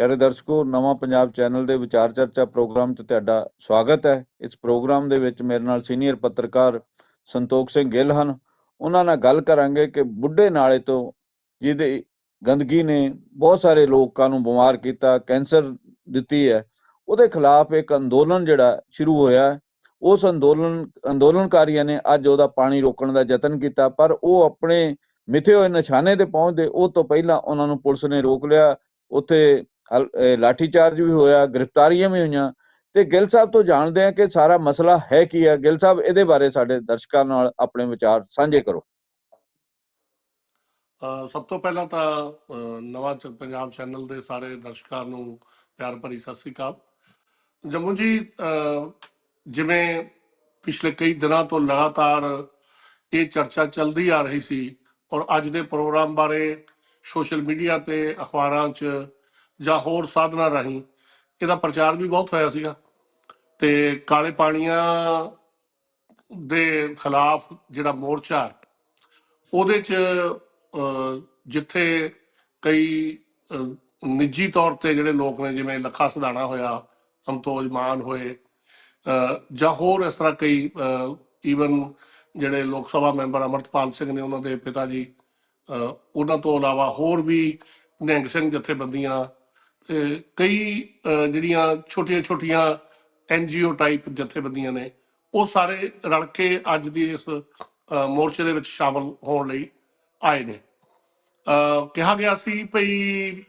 ਪਿਆਰੇ ਦਰਸ਼ਕੋ, ਨਵਾਂ ਪੰਜਾਬ ਚੈਨਲ ਦੇ ਵਿਚਾਰ ਚਰਚਾ ਪ੍ਰੋਗਰਾਮ 'ਚ ਤੁਹਾਡਾ ਸਵਾਗਤ ਹੈ। ਇਸ ਪ੍ਰੋਗਰਾਮ ਦੇ ਵਿੱਚ ਮੇਰੇ ਨਾਲ ਸੀਨੀਅਰ ਪੱਤਰਕਾਰ ਸੰਤੋਖ ਸਿੰਘ ਗਿੱਲ ਹਨ। ਉਹਨਾਂ ਨਾਲ ਗੱਲ ਕਰਾਂਗੇ ਕਿ ਬੁੱਢੇ ਨਾਲੇ ਤੋਂ ਜਿਹਦੇ ਗੰਦਗੀ ਨੇ ਬਹੁਤ ਸਾਰੇ ਲੋਕਾਂ ਨੂੰ ਬਿਮਾਰ ਕੀਤਾ, ਕੈਂਸਰ ਦਿੱਤੀ ਹੈ, ਉਹਦੇ ਖਿਲਾਫ ਇੱਕ ਅੰਦੋਲਨ ਜਿਹੜਾ ਸ਼ੁਰੂ ਹੋਇਆ ਉਸ ਅੰਦੋਲਨ, ਅੰਦੋਲਨਕਾਰੀਆਂ ਨੇ ਅੱਜ ਉਹਦਾ ਪਾਣੀ ਰੋਕਣ ਦਾ ਯਤਨ ਕੀਤਾ, ਪਰ ਉਹ ਆਪਣੇ ਮਿੱਥੇ ਹੋਏ ਨਿਸ਼ਾਨੇ ਤੇ ਪਹੁੰਚਦੇ, ਉਹ ਤੋਂ ਪਹਿਲਾਂ ਉਹਨਾਂ ਨੂੰ ਪੁਲਿਸ ਨੇ ਰੋਕ ਲਿਆ। ਉੱਥੇ ਲਾਠੀਚਾਰਜ ਵੀ ਹੋਇਆ ਗ੍ਰਿਫਤਾਰੀਆਂ ਵੀ ਹੋਈਆਂ। ਤੇ ਗਿੱਲ ਸਾਹਿਬ ਤੋਂ ਜਾਣਦੇ ਆ ਕਿ ਸਾਰਾ ਮਸਲਾ ਹੈ ਕੀ ਹੈ ਗਿੱਲ ਸਾਹਿਬ ਇਹਦੇ ਬਾਰੇ ਸਾਡੇ ਦਰਸ਼ਕਾਂ ਨਾਲ ਆਪਣੇ ਵਿਚਾਰ ਸਾਂਝੇ ਕਰੋ। ਸਭ ਤੋਂ ਪਹਿਲਾਂ ਤਾਂ ਨਵਾਂ ਪੰਜਾਬ ਚੈਨਲ ਦੇ ਸਾਰੇ ਦਰਸ਼ਕਾਂ ਨੂੰ ਪਿਆਰ ਭਰੀ ਸਤਿ ਸ੍ਰੀ ਅਕਾਲ। ਜੰਮੂ ਜੀ ਅ, ਜਿਵੇਂ ਪਿਛਲੇ ਕਈ ਦਿਨਾਂ ਤੋਂ ਲਗਾਤਾਰ ਇਹ ਚਰਚਾ ਚੱਲਦੀ ਆ ਰਹੀ ਸੀ ਔਰ ਅੱਜ ਦੇ ਪ੍ਰੋਗਰਾਮ ਬਾਰੇ ਸੋਸ਼ਲ ਮੀਡੀਆ ਤੇ ਅਖਬਾਰਾਂ 'ਚ ਜਾਂ ਹੋਰ ਸਾਧਨਾਂ ਰਾਹੀਂ ਇਹਦਾ ਪ੍ਰਚਾਰ ਵੀ ਬਹੁਤ ਹੋਇਆ ਸੀਗਾ। ਤੇ ਕਾਲੇ ਪਾਣੀਆਂ ਦੇ ਖਿਲਾਫ ਜਿਹੜਾ ਮੋਰਚਾ, ਉਹਦੇ 'ਚ ਜਿੱਥੇ ਕਈ ਨਿੱਜੀ ਤੌਰ ਤੇ ਜਿਹੜੇ ਲੋਕ ਨੇ, ਜਿਵੇਂ ਲੱਖਾ ਸਧਾਣਾ ਹੋਇਆ ਅਮਤੋਜ ਮਾਨ ਹੋਏ ਜਾਂ ਹੋਰ ਇਸ ਤਰ੍ਹਾਂ ਕਈ ਈਵਨ ਜਿਹੜੇ ਲੋਕ ਸਭਾ ਮੈਂਬਰ ਅਮਰਤਪਾਲ ਸਿੰਘ ਨੇ ਉਹਨਾਂ ਦੇ ਪਿਤਾ ਜੀ ਉਹਨਾਂ ਤੋਂ ਇਲਾਵਾ ਹੋਰ ਵੀ ਨਿਹੰਗ ਸਿੰਘ ਜਥੇਬੰਦੀਆਂ ਕਈ ਜਿਹੜੀਆਂ ਛੋਟੀਆਂ-ਛੋਟੀਆਂ ਐਨਜੀਓ ਟਾਈਪ ਜਥੇਬੰਦੀਆਂ ਨੇ, ਉਹ ਸਾਰੇ ਰਲ ਕੇ ਅੱਜ ਦੀ ਇਸ ਮੋਰਚੇ ਦੇ ਵਿੱਚ ਸ਼ਾਮਲ ਹੋਣ ਲਈ ਆਏ ਨੇ। ਕਿਹਾ ਗਿਆ ਸੀ ਭਈ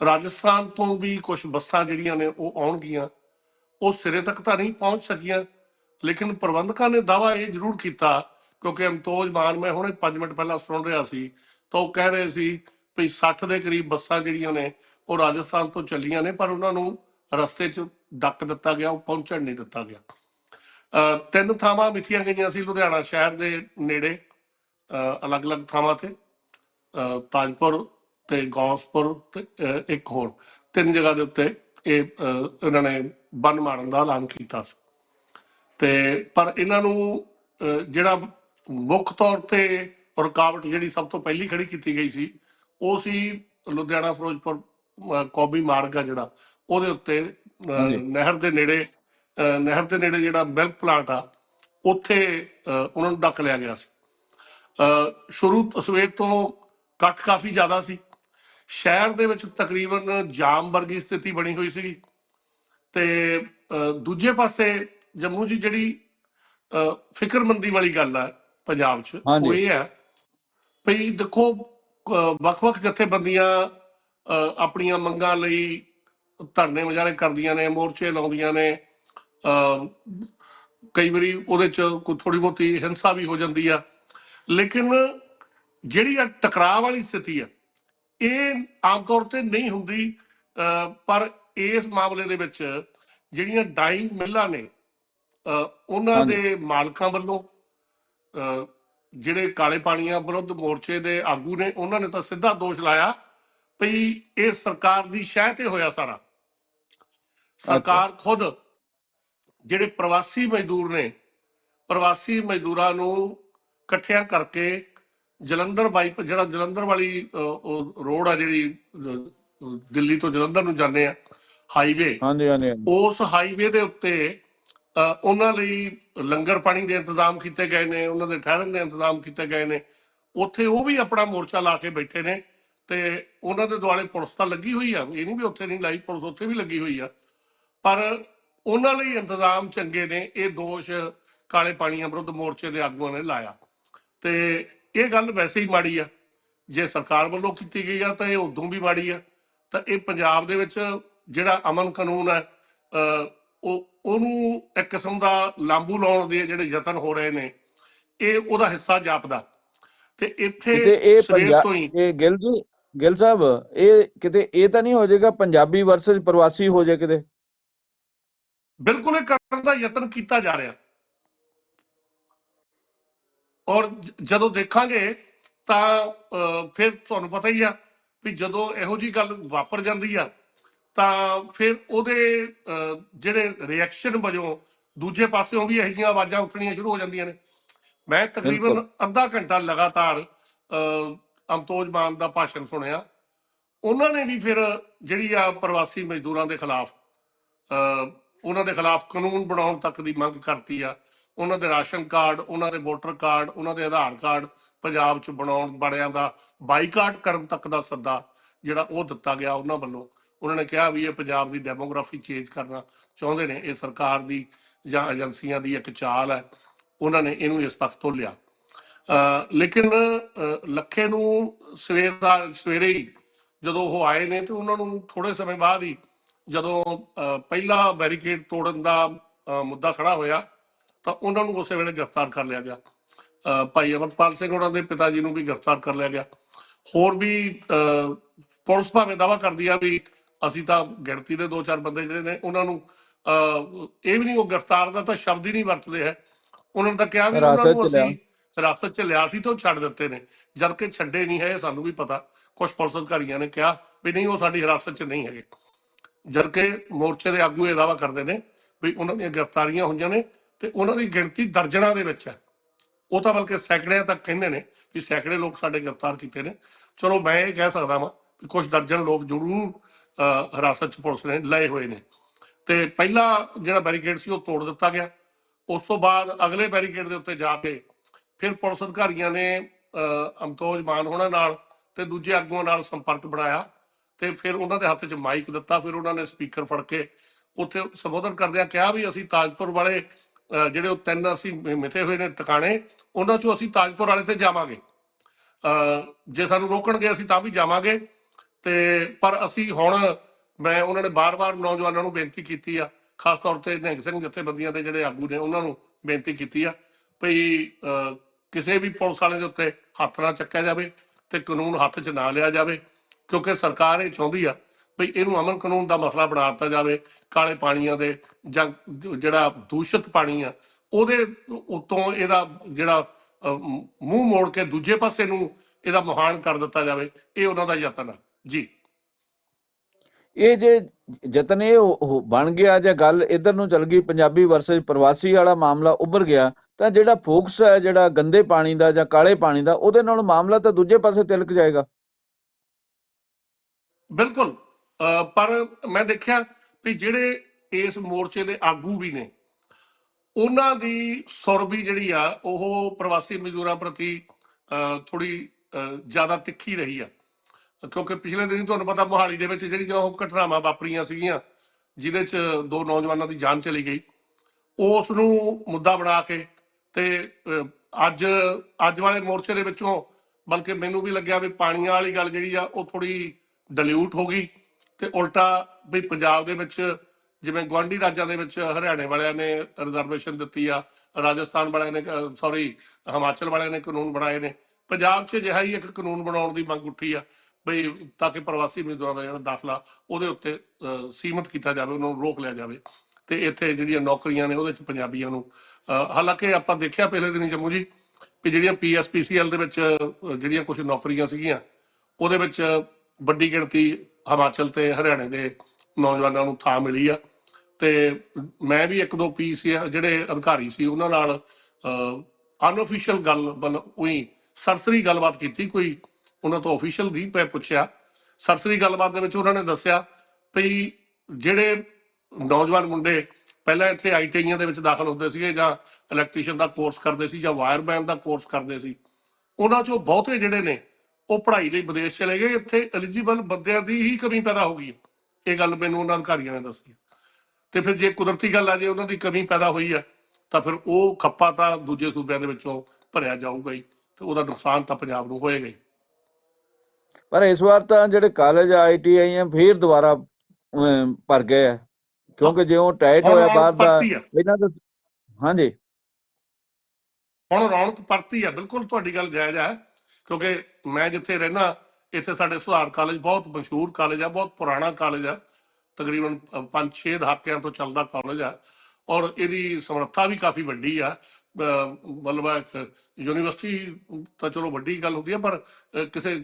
ਰਾਜਸਥਾਨ ਤੋਂ ਵੀ ਕੁਝ ਬੱਸਾਂ ਜਿਹੜੀਆਂ ਨੇ ਉਹ ਆਉਣਗੀਆਂ, ਉਹ ਸਿਰੇ ਤੱਕ ਤਾਂ ਨਹੀਂ ਪਹੁੰਚ ਸਕੀਆਂ, ਲੇਕਿਨ ਪ੍ਰਬੰਧਕਾਂ ਨੇ ਦਾਵਾ ਇਹ ਜ਼ਰੂਰ ਕੀਤਾ, ਕਿਉਂਕਿ ਅਮਤੋਜ ਮਾਨ, ਮੈਂ ਹੁਣੇ 5 ਮਿੰਟ ਪਹਿਲਾਂ ਸੁਣ ਰਿਹਾ ਸੀ, ਤਾਂ ਉਹ ਕਹਿ ਰਹੇ ਸੀ ਵੀ 60 ਦੇ ਕਰੀਬ ਬੱਸਾਂ ਜਿਹੜੀਆਂ ਨੇ ਉਹ ਰਾਜਸਥਾਨ ਤੋਂ ਚੱਲੀਆਂ ਨੇ ਪਰ ਉਹਨਾਂ ਨੂੰ ਰਸਤੇ 'ਚ ਡੱਕ ਦਿੱਤਾ ਗਿਆ ਉਹ ਪਹੁੰਚਣ ਨਹੀਂ ਦਿੱਤਾ ਗਿਆ। ਅਹ ਤਿੰਨ ਥਾਵਾਂ ਮਿੱਥੀਆਂ ਗਈਆਂ ਸੀ ਲੁਧਿਆਣਾ ਸ਼ਹਿਰ ਦੇ ਨੇੜੇ ਅਲੱਗ-ਅਲੱਗ ਥਾਵਾਂ ਤੇ। ਤਾਜਪੁਰ ਤੇ ਗੌਸਪੁਰ ਤੇ ਇੱਕ ਹੋਰ। ਤਿੰਨ ਜਗ੍ਹਾ ਦੇ ਉੱਤੇ ਇਹ ਅਹ, ਇਹਨਾਂ ਨੇ ਬੰਨ ਮਾਰਨ ਦਾ ਐਲਾਨ ਕੀਤਾ ਸੀ। ਤੇ ਪਰ ਇਹਨਾਂ ਨੂੰ ਜਿਹੜਾ ਮੁੱਖ ਤੌਰ ਤੇ ਰੁਕਾਵਟ ਜਿਹੜੀ ਸਭ ਤੋਂ ਪਹਿਲੀ ਖੜੀ ਕੀਤੀ ਗਈ ਸੀ ਉਹ ਸੀ ਲੁਧਿਆਣਾ ਫਿਰੋਜ਼ਪੁਰ ਕੌਬੀ ਮਾਰਗ ਆ ਜਿਹੜਾ ਉਹਦੇ ਉੱਤੇ। ਨਹਿਰ ਦੇ ਨੇੜੇ ਨਹਿਰ ਦੇ ਨੇੜੇ ਜਿਹੜਾ ਮਿਲਕ ਪਲਾਂਟ ਆ ਉੱਥੇ ਉਹਨਾਂ ਨੂੰ ਡੱਕ ਲਿਆ ਗਿਆ ਸੀ ਸ਼ੁਰੂ ਤੋਂ ਸਵੇਰ ਤੋਂ ਕੱਟ ਕਾਫੀ ਜ਼ਿਆਦਾ ਸੀ ਸ਼ਹਿਰ ਦੇ ਵਿੱਚ ਤਕਰੀਬਨ ਜਾਮ ਵਰਗੀ ਸਥਿਤੀ ਬਣੀ ਹੋਈ ਸੀ ਤੇ ਦੂਜੇ ਪਾਸੇ ਜੰਮੂ ਜੀ ਜਿਹੜੀ ਫਿਕਰਮੰਦੀ ਵਾਲੀ ਗੱਲ ਹੈ ਪੰਜਾਬ 'ਚ। ਉਹ ਇਹ ਹੈ ਭਈ ਦੇਖੋ ਵੱਖ-ਵੱਖ ਜਥੇਬੰਦੀਆਂ ਆਪਣੀਆਂ ਮੰਗਾਂ ਲਈ ਧਰਨੇ ਮੁਜ਼ਾਹਰੇ ਕਰਦੀਆਂ ਨੇ ਮੋਰਚੇ ਲਾਉਂਦੀਆਂ ਨੇ ਕਈ ਵਾਰੀ ਉਹਦੇ 'ਚ ਕੋਈ ਥੋੜੀ ਬਹੁਤੀ ਹਿੰਸਾ ਵੀ ਹੋ ਜਾਂਦੀ ਆ ਲੇਕਿਨ ਜਿਹੜੀ ਆ ਟਕਰਾਅ ਵਾਲੀ ਸਥਿਤੀ ਆ ਇਹ ਆਮ ਤੌਰ ਤੇ ਨਹੀਂ ਹੁੰਦੀ ਪਰ ਇਸ ਮਾਮਲੇ ਦੇ ਵਿੱਚ ਜਿਹੜੀਆਂ ਡਾਈਂਗ ਮਿੱਲਾਂ ਨੇ ਉਹਨਾਂ। ਦੇ ਮਾਲਕਾਂ ਵੱਲੋਂ ਜਿਹੜੇ ਕਾਲੇ ਪਾਣੀਆਂ ਵਿਰੁੱਧ ਮੋਰਚੇ ਦੇ ਆਗੂ ਨੇ ਉਹਨਾਂ ਨੇ ਤਾਂ ਸਿੱਧਾ ਦੋਸ਼ ਲਾਇਆ ਵੀ ਇਹ ਸਰਕਾਰ ਦੀ ਸ਼ਹਿ ਤੇ ਹੋਇਆ ਸਾਰਾ। ਸਰਕਾਰ ਖੁਦ ਜਿਹੜੇ ਪ੍ਰਵਾਸੀ ਮਜ਼ਦੂਰ ਨੇ ਪ੍ਰਵਾਸੀ ਮਜ਼ਦੂਰਾਂ ਨੂੰ ਇਕੱਠਿਆਂ ਕਰਕੇ ਜਲੰਧਰ ਬਾਈਪ ਜਿਹੜਾ ਜਲੰਧਰ ਵਾਲੀ ਰੋਡ ਆ ਜਿਹੜੀ ਦਿੱਲੀ ਤੋਂ ਜਲੰਧਰ ਨੂੰ ਜਾਂਦੇ ਆ ਹਾਈਵੇ। ਹਾਂਜੀ ਹਾਂਜੀ। ਉਸ ਹਾਈਵੇ ਦੇ ਉੱਤੇ ਉਹਨਾਂ ਲਈ ਲੰਗਰ ਪਾਣੀ ਦੇ ਇੰਤਜ਼ਾਮ ਕੀਤੇ ਗਏ ਨੇ ਉਹਨਾਂ ਦੇ ਠਹਿਰਨ ਦੇ ਇੰਤਜ਼ਾਮ ਕੀਤੇ ਗਏ ਨੇ। ਉੱਥੇ ਉਹ ਵੀ ਆਪਣਾ ਮੋਰਚਾ ਲਾ ਕੇ ਬੈਠੇ ਨੇ। ਤੇ ਉਹਨਾਂ ਦੇ ਦੁਆਲੇ ਪੁਲਿਸ ਤਾਂ ਲੱਗੀ ਹੋਈ ਆ ਇਹ ਨਹੀਂ ਵੀ ਉੱਥੇ ਨਹੀਂ ਲਾਈ ਪੁਲਿਸ ਉੱਥੇ ਵੀ ਲੱਗੀ ਹੋਈ ਆ। ਪਰ ਉਹਨਾਂ ਲਈ ਇੰਤਜ਼ਾਮ ਚੰਗੇ ਨੇ ਇਹ ਦੋਸ਼ ਕਾਲੇ ਪਾਣੀਆਂ ਵਿਰੁੱਧ ਮੋਰਚੇ ਦੇ ਆਗੂਆਂ ਨੇ ਲਾਇਆ। ਤੇ ਇਹ ਗੱਲ ਵੈਸੇ ਹੀ ਮਾੜੀ ਆ ਜੇ ਸਰਕਾਰ ਵੱਲੋਂ ਕੀਤੀ ਗਈ ਆ ਤਾਂ ਇਹ ਉਦੋਂ ਵੀ ਮਾੜੀ ਆ। ਤਾਂ ਇਹ ਪੰਜਾਬ ਦੇ ਵਿੱਚ ਜਿਹੜਾ ਅਮਨ ਕਾਨੂੰਨ ਹੈ ਉਹ ਉਹਨੂੰ ਇੱਕ ਕਿਸਮ ਦਾ ਲਾਂਬੂ ਲਾਉਣ ਦੇ ਜਿਹੜੇ ਯਤਨ ਹੋ ਰਹੇ ਨੇ ਇਹ ਉਹਦਾ ਹਿੱਸਾ ਜਾਪਦਾ। ਤੇ ਇੱਥੇ ਕਿਤੇ ਇਹ ਪੰਜਾਬ ਤੋਂ ਇਹ ਗਿੱਲ ਜੀ ਗਿੱਲ ਸਾਹਿਬ ਇਹ ਕਿਤੇ ਇਹ ਤਾਂ ਨਹੀਂ ਹੋ ਜਾਏਗਾ ਪੰਜਾਬੀ ਵਰਸਸ ਪ੍ਰਵਾਸੀ ਹੋ ਜਾਏ ਕਿਤੇ? ਬਿਲਕੁਲ ਇਹ ਕਰਨ ਦਾ ਯਤਨ ਕੀਤਾ ਜਾ ਰਿਹਾ। ਔਰ ਜਦੋਂ ਦੇਖਾਂਗੇ ਤਾਂ ਫਿਰ ਤੁਹਾਨੂੰ ਪਤਾ ਹੀ ਆ ਵੀ ਜਦੋਂ ਇਹੋ ਜੀ ਗੱਲ ਵਾਪਰ ਜਾਂਦੀ ਆ ਤਾਂ ਫਿਰ ਉਹਦੇ ਜਿਹੜੇ ਰਿਐਕਸ਼ਨ ਵਜੋਂ ਦੂਜੇ ਪਾਸਿਓਂ ਵੀ ਇਹੋ ਜਿਹੀਆਂ ਆਵਾਜ਼ਾਂ ਉੱਠਣੀਆਂ ਸ਼ੁਰੂ ਹੋ ਜਾਂਦੀਆਂ ਨੇ। ਮੈਂ ਤਕਰੀਬਨ। ਅੱਧਾ ਘੰਟਾ ਲਗਾਤਾਰ ਅਮਤੋਜ ਮਾਨ ਦਾ ਭਾਸ਼ਣ ਸੁਣਿਆ। ਉਹਨਾਂ ਨੇ ਵੀ ਫਿਰ ਜਿਹੜੀ ਆ ਪ੍ਰਵਾਸੀ ਮਜ਼ਦੂਰਾਂ ਦੇ ਖਿਲਾਫ ਉਹਨਾਂ ਦੇ ਖਿਲਾਫ ਕਾਨੂੰਨ ਬਣਾਉਣ ਤੱਕ ਦੀ ਮੰਗ ਕਰਤੀ ਆ। ਉਹਨਾਂ ਦੇ ਰਾਸ਼ਨ ਕਾਰਡ, ਉਹਨਾਂ ਦੇ ਵੋਟਰ ਕਾਰਡ, ਉਹਨਾਂ ਦੇ ਆਧਾਰ ਕਾਰਡ ਪੰਜਾਬ 'ਚ ਬਣਾਉਣ ਵਾਲਿਆਂ ਦਾ ਬਾਈਕਾਟ ਕਰਨ ਤੱਕ ਦਾ ਸੱਦਾ ਜਿਹੜਾ ਉਹ ਦਿੱਤਾ ਗਿਆ ਉਹਨਾਂ ਵੱਲੋਂ। ਉਹਨਾਂ ਨੇ ਕਿਹਾ ਵੀ ਇਹ ਪੰਜਾਬ ਦੀ ਡੈਮੋਗ੍ਰਾਫੀ ਚੇਂਜ ਕਰਨਾ ਚਾਹੁੰਦੇ ਨੇ, ਇਹ ਸਰਕਾਰ ਦੀ ਜਾਂ ਏਜੰਸੀਆਂ ਦੀ ਇੱਕ ਚਾਲ ਹੈ। ਉਹਨਾਂ ਨੇ ਇਹਨੂੰ ਇਸ ਪੱਖ ਤੋਂ ਲਿਆ। ਲੇਕਿਨ ਲੱਖੇ ਨੂੰ ਸਵੇਰ ਦਾ ਸਵੇਰੇ ਹੀ ਜਦੋਂ ਉਹ ਆਏ ਨੇ ਤੇ ਉਹਨਾਂ ਨੂੰ ਥੋੜੇ ਸਮੇਂ ਬਾਅਦ ਹੀ ਜਦੋਂ ਪਹਿਲਾ ਬੈਰੀਕੇਡ ਤੋੜਨ ਦਾ ਮੁੱਦਾ ਖੜਾ ਹੋਇਆ ਤਾਂ ਉਹਨਾਂ ਨੂੰ ਉਸੇ ਵੇਲੇ ਗ੍ਰਿਫਤਾਰ ਕਰ ਲਿਆ ਗਿਆ। ਭਾਈ ਅਮਰਪਾਲ ਸਿੰਘ ਉਹਨਾਂ ਦੇ ਪਿਤਾ ਜੀ ਨੂੰ ਵੀ ਗ੍ਰਿਫਤਾਰ ਕਰ ਲਿਆ ਗਿਆ। ਹੋਰ ਵੀ ਪੁਲਿਸ ਭਾਵੇਂ ਦਾਵਾ ਕਰਦੀ ਆ ਵੀ ਅਸੀਂ ਤਾਂ ਗਿਣਤੀ ਦੇ ਦੋ ਚਾਰ ਬੰਦੇ ਜਿਹੜੇ ਨੇ ਉਹਨਾਂ ਨੂੰ ਇਹ ਵੀ ਨਹੀਂ ਉਹ ਗ੍ਰਿਫਤਾਰ ਦਾ ਤਾਂ ਸ਼ਬਦ ਹੀ ਨਹੀਂ ਵਰਤਦੇ ਹੈ। ਉਹਨਾਂ ਨੇ ਤਾਂ ਕਿਹਾ ਵੀ ਉਹਨਾਂ ਨੂੰ। ਅਸੀਂ ਹਿਰਾਸਤ 'ਚ ਲਿਆ ਸੀ ਤੇ ਉਹ ਛੱਡ ਦਿੱਤੇ ਨੇ। ਜਦ ਕਿ ਛੱਡੇ ਨਹੀਂ ਹੈ ਸਾਨੂੰ ਵੀ ਪਤਾ। ਕੁਝ ਪੁਲਿਸ ਅਧਿਕਾਰੀਆਂ ਨੇ ਕਿਹਾ ਵੀ ਨਹੀਂ, ਉਹ ਸਾਡੀ ਹਿਰਾਸਤ 'ਚ ਨਹੀਂ ਹੈਗੇ। ਜਦ ਕਿ ਮੋਰਚੇ ਦੇ ਆਗੂ ਇਹ ਦਾਵਾ ਕਰਦੇ ਨੇ ਵੀ ਉਹਨਾਂ ਦੀਆਂ ਗ੍ਰਿਫਤਾਰੀਆਂ ਹੋਈਆਂ ਨੇ ਤੇ ਉਹਨਾਂ ਦੀ ਗਿਣਤੀ ਦਰਜਨਾਂ ਦੇ ਵਿੱਚ ਹੈ। ਉਹ ਤਾਂ ਬਲਕਿ ਸੈਂਕੜਿਆਂ ਤੱਕ ਕਹਿੰਦੇ ਨੇ ਵੀ ਸੈਂਕੜੇ ਲੋਕ ਸਾਡੇ ਗ੍ਰਿਫਤਾਰ ਕੀਤੇ ਨੇ। ਚਲੋ ਮੈਂ ਇਹ ਕਹਿ ਸਕਦਾ ਵਾਂ ਵੀ ਕੁਝ ਦਰਜਨ ਲੋਕ ਜ਼ਰੂਰ ਹਿਰਾਸਤ 'ਚ ਪੁਲਿਸ ਨੇ ਲਏ ਹੋਏ ਨੇ। ਤੇ ਪਹਿਲਾ ਜਿਹੜਾ ਬੈਰੀਕੇਡ ਸੀ ਉਹ ਤੋੜ ਦਿੱਤਾ ਗਿਆ। ਉਸ ਤੋਂ ਬਾਅਦ ਅਗਲੇ ਬੈਰੀਕੇਡ ਦੇ ਉੱਤੇ ਜਾ ਕੇ ਫਿਰ ਪੁਲਿਸ ਅਧਿਕਾਰੀਆਂ ਨੇ ਅਮਤੋਜ ਮਾਨ ਹੋਣਾ ਨਾਲ ਤੇ ਦੂਜੇ ਆਗੂਆਂ ਨਾਲ ਸੰਪਰਕ ਬਣਾਇਆ ਤੇ ਫਿਰ ਉਹਨਾਂ ਦੇ ਹੱਥ 'ਚ ਮਾਈਕ ਦਿੱਤਾ, ਫਿਰ ਉਹਨਾਂ ਨੇ ਸਪੀਕਰ ਫੜ ਕੇ ਉੱਥੇ ਸੰਬੋਧਨ ਕਰਦਿਆਂ ਕਿਹਾ ਵੀ ਅਸੀਂ ਤਾਜਪੁਰ ਵਾਲੇ ਜਿਹੜੇ ਉਹ ਤਿੰਨ ਅਸੀਂ ਮਿ- ਮਿਥੇ ਹੋਏ ਨੇ ਟਿਕਾਣੇ, ਉਹਨਾਂ 'ਚੋਂ ਅਸੀਂ ਤਾਜਪੁਰ ਵਾਲੇ ਤੇ ਜਾਵਾਂਗੇ। ਜੇ ਸਾਨੂੰ ਰੋਕਣਗੇ ਅਸੀਂ ਤਾਂ ਵੀ ਜਾਵਾਂਗੇ। ਤੇ ਪਰ ਅਸੀਂ ਹੁਣ ਮੈਂ ਉਹਨਾਂ ਨੇ ਬਾਰ-ਬਾਰ ਨੌਜਵਾਨਾਂ ਨੂੰ ਬੇਨਤੀ ਕੀਤੀ ਆ, ਖਾਸ ਤੌਰ ਤੇ ਨਿਹੰਗ ਸਿੰਘ ਜਥੇਬੰਦੀਆਂ ਦੇ ਜਿਹੜੇ ਆਗੂ ਨੇ ਉਹਨਾਂ ਨੂੰ ਬੇਨਤੀ ਕੀਤੀ ਆ, ਭਈ ਕਿਸੇ ਵੀ ਪੁਲਿਸ ਵਾਲੇ ਦੇ ਉੱਤੇ ਹੱਥ ਨਾ ਚੱਕਿਆ ਜਾਵੇ ਤੇ ਕਾਨੂੰਨ ਹੱਥ 'ਚ ਨਾ ਲਿਆ ਜਾਵੇ, ਕਿਉਂਕਿ ਸਰਕਾਰ ਇਹ ਚਾਹੁੰਦੀ ਆ ਵੀ ਇਹਨੂੰ ਅਮਨ ਕਾਨੂੰਨ ਦਾ ਮਸਲਾ ਬਣਾ ਦਿੱਤਾ ਜਾਵੇ, ਕਾਲੇ ਪਾਣੀਆਂ ਦੇ ਜਾਂ ਜਿਹੜਾ ਦੂਸ਼ਿਤ ਪਾਣੀ ਆ, ਉਹਦੇ ਉਤੋਂ ਇਹਦਾ ਜਿਹੜਾ ਮੂੰਹ ਮੋੜ ਕੇ ਦੂਜੇ ਪਾਸੇ ਨੂੰ ਇਹਦਾ ਮੁਹਾਨ ਕਰ ਦਿੱਤਾ ਜਾਵੇ, ਇਹ ਉਹਨਾਂ ਦਾ ਯਤਨ ਆ। ਜੀ। ਇਹ ਜੇ ਯਤਨ ਇਹ ਬਣ ਗਿਆ ਜਾਂ ਗੱਲ ਇਧਰ ਨੂੰ ਚਲ ਗਈ, ਪੰਜਾਬੀ ਵਰਸਸ ਪ੍ਰਵਾਸੀ ਵਾਲਾ ਮਾਮਲਾ ਉੱਭਰ ਗਿਆ, ਤਾਂ ਜਿਹੜਾ ਫੋਕਸ ਹੈ, ਜਿਹੜਾ ਗੰਦੇ ਪਾਣੀ ਦਾ ਜਾਂ ਕਾਲੇ ਪਾਣੀ ਦਾ, ਉਹਦੇ ਨਾਲ ਮਾਮਲਾ ਤਾਂ ਦੂਜੇ ਪਾਸੇ ਤਿਲਕ ਜਾਏਗਾ। ਬਿਲਕੁਲ। ਪਰ ਮੈਂ ਦੇਖਿਆ ਵੀ ਜਿਹੜੇ ਇਸ ਮੋਰਚੇ ਦੇ ਆਗੂ ਵੀ ਨੇ, ਉਹਨਾਂ ਦੀ ਸੁਰਬੀ ਜਿਹੜੀ ਆ, ਉਹ ਪ੍ਰਵਾਸੀ ਮਜ਼ਦੂਰਾਂ ਪ੍ਰਤੀ ਥੋੜੀ ਜ਼ਿਆਦਾ ਤਿੱਖੀ ਰਹੀ ਆ। ਕਿਉਂਕਿ ਪਿਛਲੇ ਦਿਨੀ ਤੁਹਾਨੂੰ ਪਤਾ ਮੋਹਾਲੀ ਦੇ ਵਿੱਚ ਜਿਹੜੀਆਂ ਉਹ ਘਟਨਾਵਾਂ ਵਾਪਰੀਆਂ ਸੀਗੀਆਂ, ਜਿਹਦੇ 'ਚ ਦੋ ਨੌਜਵਾਨਾਂ ਦੀ ਜਾਨ ਚਲੀ ਗਈ। ਉਸ ਨੂੰ ਮੁੱਦਾ ਬਣਾ ਕੇ ਤੇ ਅੱਜ ਅੱਜ ਵਾਲੇ ਮੋਰਚੇ ਦੇ ਵਿੱਚੋਂ ਬਲਕਿ ਮੈਨੂੰ ਵੀ ਲੱਗਿਆ ਵੀ ਪਾਣੀਆਂ ਵਾਲੀ ਗੱਲ ਜਿਹੜੀ ਆ, ਉਹ ਥੋੜੀ ਡਿਲੂਟ ਹੋ ਗਈ ਤੇ ਉਲਟਾ ਵੀ ਪੰਜਾਬ ਦੇ ਵਿੱਚ ਜਿਵੇਂ ਗਵਾਂਢੀ ਰਾਜਾਂ ਦੇ ਵਿੱਚ ਹਰਿਆਣੇ ਵਾਲਿਆਂ ਨੇ ਰਿਜ਼ਰਵੇਸ਼ਨ ਦਿੱਤੀ ਆ, ਰਾਜਸਥਾਨ ਵਾਲਿਆਂ ਨੇ ਸੌਰੀ ਹਿਮਾਚਲ ਵਾਲਿਆਂ ਨੇ ਕਾਨੂੰਨ ਬਣਾਏ ਨੇ। ਪੰਜਾਬ 'ਚ ਅਜਿਹਾ ਹੀ ਇੱਕ ਕਾਨੂੰਨ ਬਣਾਉਣ ਦੀ ਮੰਗ ਉੱਠੀ ਆ। ਬਈ ਤਾਂ ਕਿ ਪ੍ਰਵਾਸੀ ਮਜ਼ਦੂਰਾਂ ਦਾ ਜਿਹੜਾ ਦਾਖਲਾ ਉਹਦੇ ਉੱਤੇ ਅਹ, ਸੀਮਤ ਕੀਤਾ ਜਾਵੇ ਉਹਨਾਂ ਨੂੰ ਰੋਕ ਲਿਆ ਜਾਵੇ। ਤੇ ਇੱਥੇ ਜਿਹੜੀਆਂ ਨੌਕਰੀਆਂ ਨੇ ਉਹਦੇ 'ਚ ਪੰਜਾਬੀਆਂ ਨੂੰ ਹਾਲਾਂਕਿ ਆਪਾਂ ਦੇਖਿਆ ਪਹਿਲੇ ਦਿਨ ਜੰਮੂ ਜੀ ਵੀ ਜਿਹੜੀਆਂ ਪੀਐਸਪੀਸੀਐਲ ਦੇ ਵਿੱਚ ਜਿਹੜੀਆਂ ਕੁਝ ਨੌਕਰੀਆਂ ਸੀਗੀਆਂ ਉਹਦੇ ਵਿੱਚ ਵੱਡੀ ਗਿਣਤੀ ਹਿਮਾਚਲ ਤੇ ਹਰਿਆਣੇ ਦੇ ਨੌਜਵਾਨਾਂ ਨੂੰ ਥਾਂ ਮਿਲੀ ਆ। ਤੇ ਮੈਂ ਵੀ ਇੱਕ ਦੋ ਪੀਸੀ ਜਿਹੜੇ ਅਧਿਕਾਰੀ ਸੀ ਉਹਨਾਂ ਨਾਲ ਅਨਅਫੀਸ਼ੀਅਲ ਗੱਲ ਮਤਲਬ ਉਹੀ ਸਰਸਰੀ ਗੱਲਬਾਤ ਕੀਤੀ ਕੋਈ ਉਹਨਾਂ ਤੋਂ ਅਫੀਸ਼ੀਅਲ ਨਹੀਂ ਪੈ ਪੁੱਛਿਆ। ਸਰਸਰੀ ਗੱਲਬਾਤ ਦੇ ਵਿੱਚ ਉਹਨਾਂ ਨੇ ਦੱਸਿਆ ਵੀ ਜਿਹੜੇ ਨੌਜਵਾਨ ਮੁੰਡੇ ਪਹਿਲਾਂ ਇੱਥੇ ਆਈਟੀਆਈਆਂ ਦੇ ਵਿੱਚ ਦਾਖਲ ਹੁੰਦੇ ਸੀਗੇ ਜਾਂ ਇਲੈਕਟ੍ਰੀਸ਼ੀਅਨ ਦਾ ਕੋਰਸ ਕਰਦੇ ਸੀ ਜਾਂ ਵਾਇਰਮੈਨ ਦਾ ਕੋਰਸ ਕਰਦੇ ਸੀ, ਉਹਨਾਂ ਚੋਂ ਬਹੁਤੇ ਜਿਹੜੇ ਨੇ ਉਹ ਪੜ੍ਹਾਈ ਲਈ ਵਿਦੇਸ਼ ਚਲੇ ਗਏ। ਇੱਥੇ ਐਲੀਜੀਬਲ ਬੰਦਿਆਂ ਦੀ ਹੀ ਕਮੀ ਪੈਦਾ ਹੋ ਗਈ ਇਹ ਗੱਲ ਮੈਨੂੰ ਉਹਨਾਂ ਅਧਿਕਾਰੀਆਂ ਨੇ ਦੱਸੀ। ਤੇ ਫਿਰ ਜੇ ਕੁਦਰਤੀ ਗੱਲ ਆ, ਜੇ ਉਹਨਾਂ ਦੀ ਕਮੀ ਪੈਦਾ ਹੋਈ ਆ ਤਾਂ ਫਿਰ ਉਹ ਖੱਪਾ ਤਾਂ ਦੂਜੇ ਸੂਬਿਆਂ ਦੇ ਵਿੱਚੋਂ ਭਰਿਆ ਜਾਊਗਾ ਹੀ ਤੇ ਉਹਦਾ ਨੁਕਸਾਨ ਤਾਂ ਪੰਜਾਬ ਨੂੰ ਹੋਏਗਾ ਹੀ। ਪਰ ਇਸ ਵਾਰ ਤਾਂ ਜਿਹੜੇ ਕਾਲਜ ਆਈਟੀਆਈ ਆ ਫੇਰ ਦੁਬਾਰਾ ਭਰ ਗਏ ਆ। ਕਿਉਂਕਿ ਜਿਉਂ ਟਾਈਟ ਹੋਇਆ ਬਾਹਰ ਦਾ ਇਹਨਾਂ ਦਾ ਹਾਂਜੀ। ਹੁਣ ਰੌਣਕ ਪਰਤੀ ਆ ਬਿਲਕੁਲ ਤੁਹਾਡੀ ਗੱਲ ਜਾਇਜ਼ ਹੈ ਕਿਉਂਕਿ ਮੈਂ ਜਿੱਥੇ ਰਹਿਣਾ ਇੱਥੇ ਸਾਡੇ ਸੁਧਾਰ ਕਾਲਜ ਬਹੁਤ ਮਸ਼ਹੂਰ ਕਾਲਜ ਆ ਬਹੁਤ ਪੁਰਾਣਾ ਕਾਲਜ ਆ। ਤਕਰੀਬਨ 5-6 ਦਹਾਕਿਆਂ ਤੋਂ ਚੱਲਦਾ ਕਾਲਜ ਆ। ਔਰ ਇਹਦੀ ਸਮਰੱਥਾ ਵੀ ਕਾਫੀ ਵੱਡੀ ਆ। ਮਤਲਬ ਇੱਕ ਯੂਨੀਵਰਸਿਟੀ ਤਾਂ ਚਲੋ ਵੱਡੀ ਗੱਲ ਹੁੰਦੀ ਹੈ ਪਰ ਕਿਸੇ,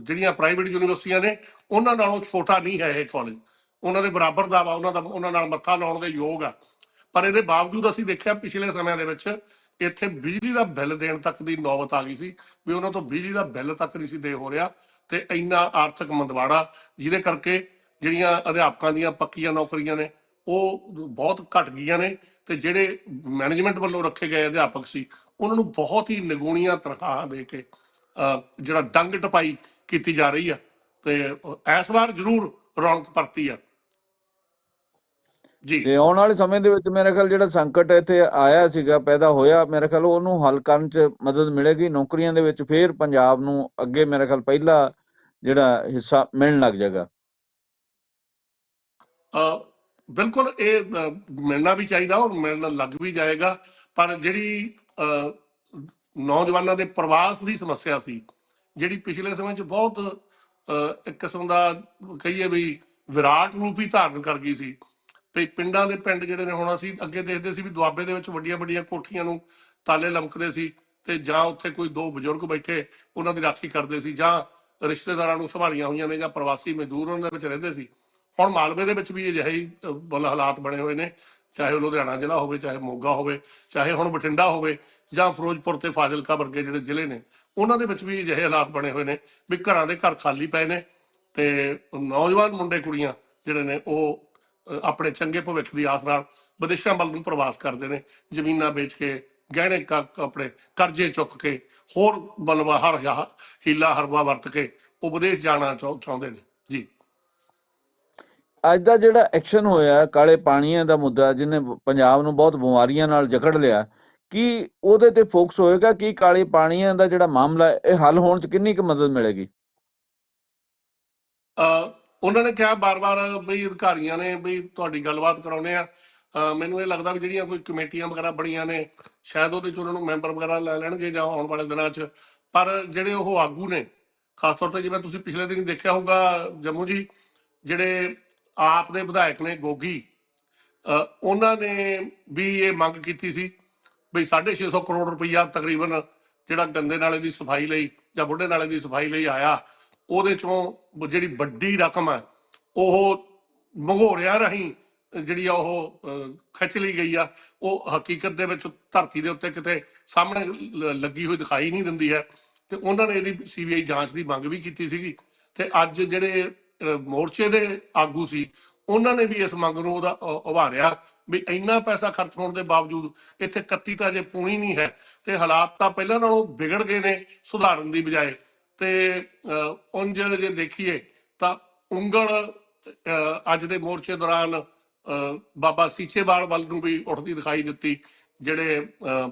ਜਿਹੜੀਆਂ ਪ੍ਰਾਈਵੇਟ ਯੂਨੀਵਰਸਿਟੀਆਂ ਨੇ, ਉਹਨਾਂ ਨਾਲੋਂ ਛੋਟਾ ਨਹੀਂ ਹੈ ਇਹ ਕਾਲਜ ਉਹਨਾਂ ਦੇ ਬਰਾਬਰ ਦਾ ਵਾ, ਉਹਨਾਂ ਦਾ, ਉਹਨਾਂ ਨਾਲ ਮੱਥਾ ਲਾਉਣ ਦੇ ਯੋਗ ਆ। ਪਰ ਇਹਦੇ ਬਾਵਜੂਦ ਅਸੀਂ ਦੇਖਿਆ ਪਿਛਲੇ ਸਮਿਆਂ ਦੇ ਵਿੱਚ, ਇੱਥੇ ਬਿਜਲੀ ਦਾ ਬਿੱਲ ਦੇਣ ਤੱਕ ਦੀ ਨੌਬਤ ਆ ਗਈ ਸੀ, ਵੀ ਉਹਨਾਂ ਤੋਂ ਬਿਜਲੀ ਦਾ ਬਿੱਲ ਤੱਕ ਨਹੀਂ ਸੀ ਦੇ ਹੋ ਰਿਹਾ, ਤੇ ਇੰਨਾ ਆਰਥਿਕ ਮੰਦਵਾੜਾ, ਜਿਹਦੇ ਕਰਕੇ ਜਿਹੜੀਆਂ ਅਧਿਆਪਕਾਂ ਦੀਆਂ ਪੱਕੀਆਂ ਨੌਕਰੀਆਂ ਨੇ ਉਹ ਬਹੁਤ ਘਟ ਗਈਆਂ ਨੇ ਤੇ ਜਿਹੜੇ ਮੈਨੇਜਮੈਂਟ ਵੱਲੋਂ ਰੱਖੇ ਗਏ ਅਧਿਆਪਕ ਸੀ ਉਹਨਾਂ ਨੂੰ ਬਹੁਤ ਹੀ ਨਿਗੂਣੀਆਂ ਤਨਖਾਹਾਂ ਦੇ ਕੇ ਜਿਹੜਾ ਡੰਗ ਟਪਾਈ ਕੀਤੀ ਜਾ ਰਹੀ ਆ ਤੇ ਇਸ ਵਾਰ ਜ਼ਰੂਰ ਰੌਣਕ ਪਰਤੀ ਆ। ਜੀ। ਤੇ ਆਉਣ ਵਾਲੇ ਸਮੇਂ ਦੇ ਵਿੱਚ ਮੇਰੇ ਖਿਆਲ ਜਿਹੜਾ ਸੰਕਟ ਇੱਥੇ ਆਇਆ ਸੀਗਾ ਪੈਦਾ ਹੋਇਆ ਮੇਰੇ ਖਿਆਲ ਉਹਨੂੰ ਹੱਲ ਕਰਨ 'ਚ ਮਦਦ ਮਿਲੇਗੀ। ਨੌਕਰੀਆਂ ਦੇ ਵਿੱਚ ਫੇਰ ਪੰਜਾਬ ਨੂੰ ਅੱਗੇ ਮੇਰੇ ਖਿਆਲ ਪਹਿਲਾ ਜਿਹੜਾ ਹਿੱਸਾ ਮਿਲਣ ਲੱਗ ਜਾਏਗਾ। ਅ, ਬਿਲਕੁਲ ਇਹ ਮਿਲਣਾ ਵੀ ਚਾਹੀਦਾ ਔਰ ਮਿਲਣ ਲੱਗ ਵੀ ਜਾਏਗਾ। ਪਰ ਜਿਹੜੀ ਨੌਜਵਾਨਾਂ ਦੇ ਪ੍ਰਵਾਸ ਦੀ ਸਮੱਸਿਆ ਸੀ, ਜਿਹੜੀ ਪਿਛਲੇ ਸਮੇਂ 'ਚ ਬਹੁਤ ਇੱਕ ਕਿਸਮ ਦਾ ਕਹੀਏ ਵੀ ਵਿਰਾਟ ਰੂਪ ਹੀ ਧਾਰਨ ਕਰ ਗਈ ਸੀ। ਵੀ ਪਿੰਡਾਂ ਦੇ ਪਿੰਡ ਜਿਹੜੇ ਨੇ ਹੋਣਾ ਸੀ ਅੱਗੇ ਦੇਖਦੇ ਸੀ ਵੀ ਦੁਆਬੇ ਦੇ ਵਿੱਚ ਵੱਡੀਆਂ ਵੱਡੀਆਂ ਕੋਠੀਆਂ ਨੂੰ ਤਾਲੇ ਲਮਕਦੇ ਸੀ ਤੇ ਜਾਂ ਉੱਥੇ ਕੋਈ ਦੋ ਬਜ਼ੁਰਗ ਬੈਠੇ ਉਹਨਾਂ ਦੀ ਰਾਖੀ ਕਰਦੇ ਸੀ ਜਾਂ ਰਿਸ਼ਤੇਦਾਰਾਂ ਨੂੰ ਸੰਭਾਲੀਆਂ ਹੋਈਆਂ ਨੇ ਜਾਂ ਪ੍ਰਵਾਸੀ ਮਜ਼ਦੂਰ ਉਹਨਾਂ ਦੇ ਵਿੱਚ ਰਹਿੰਦੇ ਸੀ। ਹੁਣ ਮਾਲਵੇ ਦੇ ਵਿੱਚ ਵੀ ਅਜਿਹੇ ਹੀ ਬਲ ਹਾਲਾਤ ਬਣੇ ਹੋਏ ਨੇ, ਚਾਹੇ ਉਹ ਲੁਧਿਆਣਾ ਜ਼ਿਲ੍ਹਾ ਹੋਵੇ, ਚਾਹੇ ਮੋਗਾ ਹੋਵੇ, ਚਾਹੇ ਹੁਣ ਬਠਿੰਡਾ ਹੋਵੇ, ਜਾਂ ਫਿਰੋਜ਼ਪੁਰ ਤੇ ਫਾਜ਼ਿਲਕਾ ਵਰਗੇ ਜਿਹੜੇ ਜ਼ਿਲ੍ਹੇ ਨੇ, ਉਹਨਾਂ ਦੇ ਵਿੱਚ ਵੀ ਅਜਿਹੇ ਹਾਲਾਤ ਬਣੇ ਹੋਏ ਨੇ ਵੀ ਘਰਾਂ ਦੇ ਘਰ ਖਾਲੀ ਪਏ ਨੇ ਤੇ ਨੌਜਵਾਨ ਮੁੰਡੇ ਕੁੜੀਆਂ ਜਿਹੜੇ ਨੇ ਉਹ ਆਪਣੇ ਚੰਗੇ ਭਵਿੱਖ ਦੀ ਆਸ ਨਾਲ ਵਿਦੇਸ਼ਾਂ ਵੱਲ ਨੂੰ ਪ੍ਰਵਾਸ ਕਰਦੇ ਨੇ, ਜ਼ਮੀਨਾਂ ਵੇਚ ਕੇ, ਗਹਿਣੇ ਕ- ਆਪਣੇ ਕਰਜ਼ੇ ਚੁੱਕ ਕੇ, ਹੋਰ ਬਲਵਾ ਹਰ ਹਾ- ਹੀਲਾ ਹਰਬਾ ਵਰਤ ਕੇ ਉਹ ਵਿਦੇਸ਼ ਜਾਣਾ ਚਾਹੁ- ਚਾਹੁੰਦੇ ਨੇ। ਅੱਜ ਦਾ ਜਿਹੜਾ ਐਕਸ਼ਨ ਹੋਇਆ ਕਾਲੇ ਪਾਣੀਆਂ ਦਾ ਮੁੱਦਾ ਜਿਹਨੇ ਪੰਜਾਬ ਨੂੰ ਬਹੁਤ ਬਿਮਾਰੀਆਂ ਨਾਲ ਜਕੜ ਲਿਆ ਕੀ ਉਹਦੇ ਤੇ ਫੋਕਸ ਹੋਏਗਾ ਕਿ ਕਾਲੇ ਪਾਣੀਆਂ ਦਾ ਜਿਹੜਾ ਮਾਮਲਾ ਇਹ ਹੱਲ ਹੋਣ 'ਚ ਕਿੰਨੀ ਕੁ ਮਦਦ ਮਿਲੇਗੀ? ਅ, ਉਹਨਾਂ ਨੇ ਕਿਹਾ ਬਾਰ-ਬਾਰ ਬਈ ਅਧਿਕਾਰੀਆਂ ਨੇ ਬਈ ਤੁਹਾਡੀ ਗੱਲਬਾਤ ਕਰਾਉਨੇ ਆ। ਮੈਨੂੰ ਇਹ ਲੱਗਦਾ ਵੀ ਜਿਹੜੀਆਂ ਕੋਈ ਕਮੇਟੀਆਂ ਵਗੈਰਾ ਬਣੀਆਂ ਨੇ ਸ਼ਾਇਦ ਉਹਦੇ ਚ ਉਹਨਾਂ ਨੂੰ ਮੈਂਬਰ ਵਗੈਰਾ ਲੈ ਲੈਣਗੇ ਜਾਂ ਆਉਣ ਵਾਲੇ ਦਿਨਾਂ 'ਚ। ਪਰ ਜਿਹੜੇ ਉਹ ਆਗੂ ਨੇ ਖਾਸ ਤੌਰ ਤੇ ਜਿਵੇਂ ਤੁਸੀਂ ਪਿਛਲੇ ਦਿਨ ਦੇਖਿਆ ਹੋਊਗਾ ਜੰਮੂ ਜੀ ਜਿਹੜੇ ਆਪ ਦੇ ਵਿਧਾਇਕ ਨੇ ਗੋਗੀ ਉਹਨਾਂ ਨੇ ਵੀ ਇਹ ਮੰਗ ਕੀਤੀ ਸੀ ਵੀ 650 ਕਰੋੜ ਰੁਪਈਆ ਤਕਰੀਬਨ ਜਿਹੜਾ ਗੰਦੇ ਨਾਲੇ ਦੀ ਸਫ਼ਾਈ ਲਈ ਜਾਂ ਬੁੱਢੇ ਨਾਲੇ ਦੀ ਸਫ਼ਾਈ ਲਈ ਆਇਆ, ਉਹਦੇ ਚੋਂ ਜਿਹੜੀ ਵੱਡੀ ਰਕਮ ਹੈ, ਉਹ ਮੰਗੋਰਿਆਂ ਰਾਹੀਂ ਜਿਹੜੀ ਆ ਉਹ ਖਿੱਚ ਲਈ ਗਈ ਆ। ਉਹ ਹਕੀਕਤ ਦੇ ਵਿੱਚ ਧਰਤੀ ਦੇ ਉੱਤੇ ਕਿਤੇ ਸਾਹਮਣੇ ਲ- ਲੱਗੀ ਹੋਈ ਦਿਖਾਈ ਨਹੀਂ ਦਿੰਦੀ ਹੈ। ਤੇ ਉਹਨਾਂ ਨੇ ਇਹਦੀ ਸੀਬੀਆਈ ਜਾਂਚ ਦੀ ਮੰਗ ਵੀ ਕੀਤੀ ਸੀਗੀ। ਤੇ ਅੱਜ ਜਿਹੜੇ ਮੋਰਚੇ ਦੇ ਆਗੂ ਸੀ, ਉਹਨਾਂ ਨੇ ਵੀ ਇਸ ਮੰਗ ਨੂੰ ਉਹਦਾ ਉਭਾਰਿਆ ਵੀ ਇੰਨਾ ਪੈਸਾ ਖਰਚ ਹੋਣ ਦੇ ਬਾਵਜੂਦ ਇੱਥੇ 31 ਤਾਂ ਅਜੇ ਪੂਣੀ ਨਹੀਂ ਹੈ ਤੇ ਹਾਲਾਤ ਤਾਂ ਪਹਿਲਾਂ ਨਾਲੋਂ ਵਿਗੜ ਗਏ ਨੇ ਸੁਧਾਰਨ ਦੀ ਬਜਾਏ। ਤੇ ਉਂਝ ਜੇ ਦੇਖੀਏ ਤਾਂ ਉਂਗਲ ਅੱਜ ਦੇ ਮੋਰਚੇ ਦੌਰਾਨ ਬਾਬਾ ਸੀਚੇਵਾਲ ਵੱਲ ਨੂੰ ਵੀ ਉੱਠਦੀ ਦਿਖਾਈ ਦਿੱਤੀ, ਜਿਹੜੇ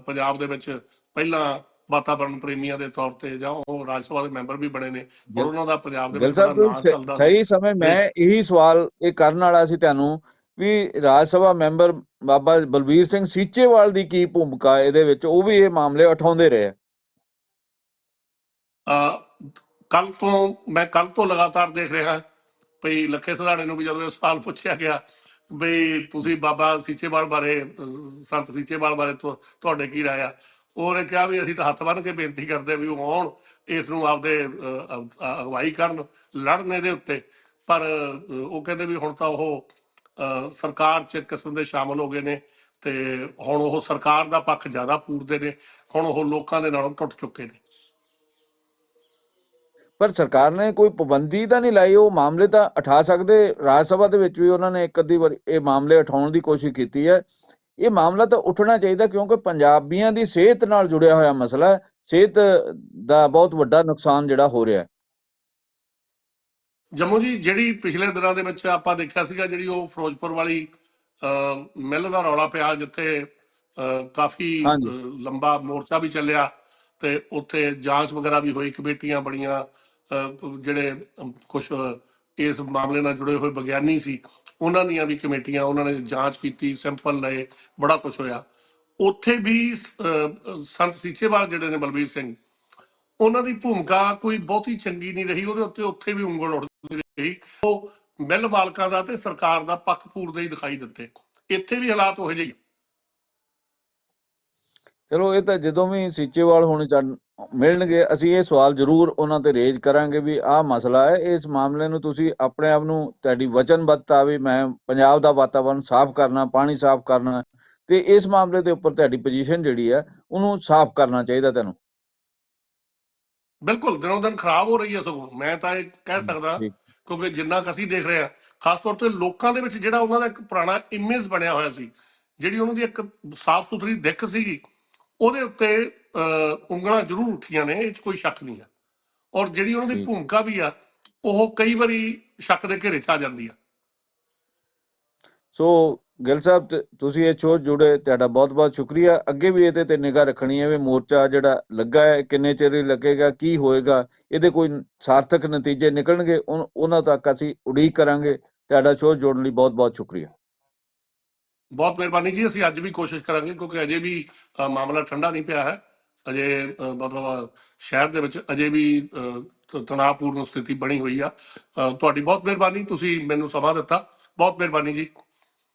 ਪੰਜਾਬ ਦੇ ਵਿੱਚ ਪਹਿਲਾਂ ਵਾਤਾਵਰਣ ਪ੍ਰੇਮੀਆਂ ਦੇ ਤੌਰ ਤੇ ਜਾਂ ਉਹ ਰਾਜ ਸਭਾ ਦੇ ਮੈਂਬਰ ਵੀ ਬਣੇ ਨੇ ਔਰ ਉਹਨਾਂ ਦਾ ਪੰਜਾਬ ਦੇ ਵਿੱਚ ਨਾਂ ਚੱਲਦਾ ਸਹੀ ਸਮੇਂ ਮੈਂ ਇਹੀ ਸਵਾਲ ਇਹ ਕਰਨ ਵਾਲਾ ਸੀ ਤੁਹਾਨੂੰ ਵੀ ਰਾਜ ਸਭਾ ਮੈਂਬਰ ਬਾਬਾ ਬਲਬੀਰ ਸਿੰਘ ਸੀਚੇਵਾਲ ਦੀ ਕੀ ਭੂਮਿਕਾ ਹੈ? ਇਹਦੇ ਵਿੱਚ ਉਹ ਵੀ ਇਹ ਮਾਮਲੇ ਉਠਾਉਂਦੇ ਰਹੇ ਕੱਲ ਤੋਂ ਮੈਂ ਕੱਲ ਤੋਂ ਲਗਾਤਾਰ ਦੇਖ ਰਿਹਾ ਭਈ ਲੱਖੇ ਸਧਾਣੇ ਨੂੰ ਵੀ ਜਦੋਂ ਇਹ ਸਵਾਲ ਪੁੱਛਿਆ ਗਿਆ ਬਈ ਤੁਸੀਂ ਬਾਬਾ ਸੀਚੇਵਾਲ ਬਾਰੇ ਸੰਤ ਸੀਚੇਵਾਲ ਬਾਰੇ ਤੁਹਾਡੇ ਕੀ ਰਾਏ ਆ? ਉਹਨੇ ਕਿਹਾ ਵੀ ਅਸੀਂ ਤਾਂ ਹੱਥ ਬੰਨ੍ਹ ਕੇ ਬੇਨਤੀ ਕਰਦੇ ਹਾਂ ਵੀ ਉਹ ਆਉਣ ਇਸ ਨੂੰ ਆਪਦੇ ਅਗਵਾਈ ਕਰਨ, ਲੜਨ ਇਹਦੇ ਉੱਤੇ। ਪਰ ਉਹ ਕਹਿੰਦੇ ਵੀ ਹੁਣ ਤਾਂ ਉਹ ਸਰਕਾਰ 'ਚ ਕਿਸਮ ਦੇ ਸ਼ਾਮਲ ਹੋ ਗਏ ਨੇ ਤੇ ਹੁਣ ਉਹ ਸਰਕਾਰ ਦਾ ਪੱਖ ਜ਼ਿਆਦਾ ਪੂਰਦੇ ਨੇ, ਹੁਣ ਉਹ ਲੋਕਾਂ ਦੇ ਨਾਲੋਂ ਟੁੱਟ ਚੁੱਕੇ ਨੇ। ਪਰ ਸਰਕਾਰ ਨੇ ਕੋਈ ਪਾਬੰਦੀ ਤਾਂ ਨਹੀਂ ਲਾਈ, ਉਹ ਮਾਮਲੇ ਤਾਂ ਉਠਾ ਸਕਦੇ। ਰਾਜ ਸਭਾ ਦੇ ਵਿੱਚ ਵੀ ਉਹਨਾਂ ਨੇ ਇੱਕ ਅੱਧੀ ਵਾਰ ਇਹ ਮਾਮਲੇ ਉਠਾਉਣ ਦੀ ਕੋਸ਼ਿਸ਼ ਕੀਤੀ ਹੈ। ਇਹ ਮਾਮਲਾ ਤਾਂ ਉੱਠਣਾ ਚਾਹੀਦਾ ਕਿਉਂਕਿ ਪੰਜਾਬੀਆਂ ਦੀ ਸਿਹਤ ਨਾਲ ਜੁੜਿਆ ਹੋਇਆ ਮਸਲਾ ਹੈ। ਸਿਹਤ ਦਾ ਬਹੁਤ ਵੱਡਾ ਨੁਕਸਾਨ ਜਿਹੜਾ ਹੋ ਰਿਹਾ ਹੈ। ਜੰਮੂ ਜੀ ਜਿਹੜੀ ਪਿਛਲੇ ਦਿਨਾਂ ਦੇ ਵਿੱਚ ਆਪਾਂ ਦੇਖਿਆ ਸੀਗਾ ਜਿਹੜੀ ਉਹ ਫਿਰੋਜ਼ਪੁਰ ਵਾਲੀ ਮਿੱਲ ਦਾ ਰੌਲਾ ਪਿਆ ਜਿੱਥੇ ਕਾਫੀ ਲੰਬਾ ਮੋਰਚਾ ਵੀ ਚੱਲਿਆ ਤੇ ਉੱਥੇ ਜਾਂਚ ਵਗੈਰਾ ਵੀ ਹੋਈ ਕਮੇਟੀਆਂ ਬਣੀਆਂ ਜਿਹੜੇ ਕੁਝ ਇਸ ਮਾਮਲੇ ਨਾਲ ਜੁੜੇ ਹੋਏ ਵਿਗਿਆਨੀ ਸੀ ਉਹਨਾਂ ਦੀਆਂ ਵੀ ਕਮੇਟੀਆਂ, ਉਹਨਾਂ ਨੇ ਜਾਂਚ ਕੀਤੀ, ਸੈਂਪਲ ਲਏ, ਬੜਾ ਕੁਝ ਹੋਇਆ। ਉੱਥੇ ਵੀ ਸੰਤ ਸੀਚੇਵਾਲ ਜਿਹੜੇ ਨੇ ਬਲਬੀਰ ਸਿੰਘ, ਉਹਨਾਂ ਦੀ ਭੂਮਿਕਾ ਕੋਈ ਬਹੁਤੀ ਚੰਗੀ ਨਹੀਂ ਰਹੀ, ਉਹਦੇ ਉੱਤੇ ਉੱਥੇ ਵੀ ਉਂਗਲ ਉੱਠਦੀ ਰਹੀ। ਉਹ ਮਿੱਲ ਮਾਲਕਾਂ ਦਾ ਤੇ ਸਰਕਾਰ ਦਾ ਪੱਖ ਪੂਰਦੇ ਹੀ ਦਿਖਾਈ ਦਿੱਤੇ। ਇੱਥੇ ਵੀ ਹਾਲਾਤ ਉਹੋ ਜਿਹੇ ਚਲੋ ਇਹ ਤਾਂ ਜਦੋਂ ਵੀ ਸੀਚੇਵਾਲ ਹੁਣ ਚੱਲ ਮਿਲਣਗੇ ਅਸੀਂ ਇਹ ਸਵਾਲ ਜ਼ਰੂਰ ਉਹਨਾਂ ਤੇ ਰੇਜ਼ ਕਰਾਂਗੇ ਵੀ ਆਹ ਮਸਲਾ ਹੈ ਇਸ ਮਾਮਲੇ ਨੂੰ ਤੁਸੀਂ ਆਪਣੇ ਆਪ ਨੂੰ ਤੁਹਾਡੀ ਵਚਨਬੱਧਤਾ ਵੀ ਮੈਂ ਪੰਜਾਬ ਦਾ ਵਾਤਾਵਰਣ ਸਾਫ਼ ਕਰਨਾ ਪਾਣੀ ਸਾਫ਼ ਕਰਨਾ ਤੇ ਇਸ ਮਾਮਲੇ ਦੇ ਉੱਪਰ ਤੁਹਾਡੀ ਪੋਜੀਸ਼ਨ ਜਿਹੜੀ ਹੈ ਉਹਨੂੰ ਸਾਫ਼ ਕਰਨਾ ਚਾਹੀਦਾ ਤੁਹਾਨੂੰ ਬਿਲਕੁਲ ਦਿਨੋਂ ਦਿਨ ਖਰਾਬ ਹੋ ਰਹੀ ਹੈ ਸਗੋਂ ਮੈਂ ਤਾਂ ਇਹ ਕਹਿ ਸਕਦਾ। ਕਿਉਂਕਿ ਜਿੰਨਾ ਅਸੀਂ ਦੇਖ ਰਹੇ ਹਾਂ ਖਾਸ ਤੌਰ ਤੇ ਲੋਕਾਂ ਦੇ ਵਿੱਚ ਜਿਹੜਾ ਉਹਨਾਂ ਦਾ ਇੱਕ ਪੁਰਾਣਾ ਇਮੇਜ ਬਣਿਆ ਹੋਇਆ ਸੀ ਜਿਹੜੀ ਉਹਨਾਂ ਦੀ ਇੱਕ ਸਾਫ਼ ਸੁਥਰੀ ਦਿੱਖ ਸੀਗੀ ਉਹਦੇ ਉੱਤੇ ਉਂਗਲਾਂ ਜ਼ਰੂਰ ਉੱਠੀਆਂ ਨੇ ਇਹ 'ਚ ਕੋਈ ਸ਼ੱਕ ਨਹੀਂ ਹੈ ਔਰ ਜਿਹੜੀ ਉਹਨਾਂ ਦੀ ਭੂਮਿਕਾ ਵੀ ਆ ਉਹ ਕਈ ਵਾਰੀ ਸ਼ੱਕ ਦੇ ਘੇਰੇ 'ਚ ਆ ਜਾਂਦੀ ਆ। ਸੋ ਗਿੱਲ ਸਾਹਿਬ ਤੁਸੀਂ ਇਹ ਸ਼ੋਅ ਜੁੜੇ ਤੁਹਾਡਾ ਬਹੁਤ-ਬਹੁਤ ਸ਼ੁਕਰੀਆ। ਅੱਗੇ ਵੀ ਇਹਦੇ ਤੇ ਨਿਗਾਹ ਰੱਖਣੀ ਹੈ ਵੀ ਮੋਰਚਾ ਜਿਹੜਾ ਲੱਗਾ ਹੈ ਕਿੰਨੇ ਚਿਰ ਲੱਗੇਗਾ ਕੀ ਹੋਏਗਾ ਇਹਦੇ ਕੋਈ ਸਾਰਥਕ ਨਤੀਜੇ ਨਿਕਲਣਗੇ ਉਹਨਾਂ ਤੱਕ ਅਸੀਂ ਉਡੀਕ ਕਰਾਂਗੇ। ਤੁਹਾਡਾ ਸ਼ੋਅ ਜੋੜਨ ਲਈ ਬਹੁਤ-ਬਹੁਤ ਸ਼ੁਕਰੀਆ। ਬਹੁਤ ਮਿਹਰਬਾਨੀ ਜੀ, ਅਸੀਂ ਅੱਜ ਵੀ ਕੋਸ਼ਿਸ਼ ਕਰਾਂਗੇ ਕਿਉਂਕਿ ਅਜੇ ਵੀ ਮਾਮਲਾ ਠੰਡਾ ਨਹੀਂ ਪਿਆ ਹੈ। ਅਜੇ ਮਤਲਬ ਸ਼ਹਿਰ ਦੇ ਵਿੱਚ ਅਜੇ ਵੀ ਤਣਾਅਪੂਰਨ ਸਥਿਤੀ ਬਣੀ ਹੋਈ ਆ। ਤੁਹਾਡੀ ਬਹੁਤ ਮਿਹਰਬਾਨੀ, ਤੁਸੀਂ ਮੈਨੂੰ ਸਮਾਂ ਦਿੱਤਾ। ਬਹੁਤ ਮਿਹਰਬਾਨੀ ਜੀ।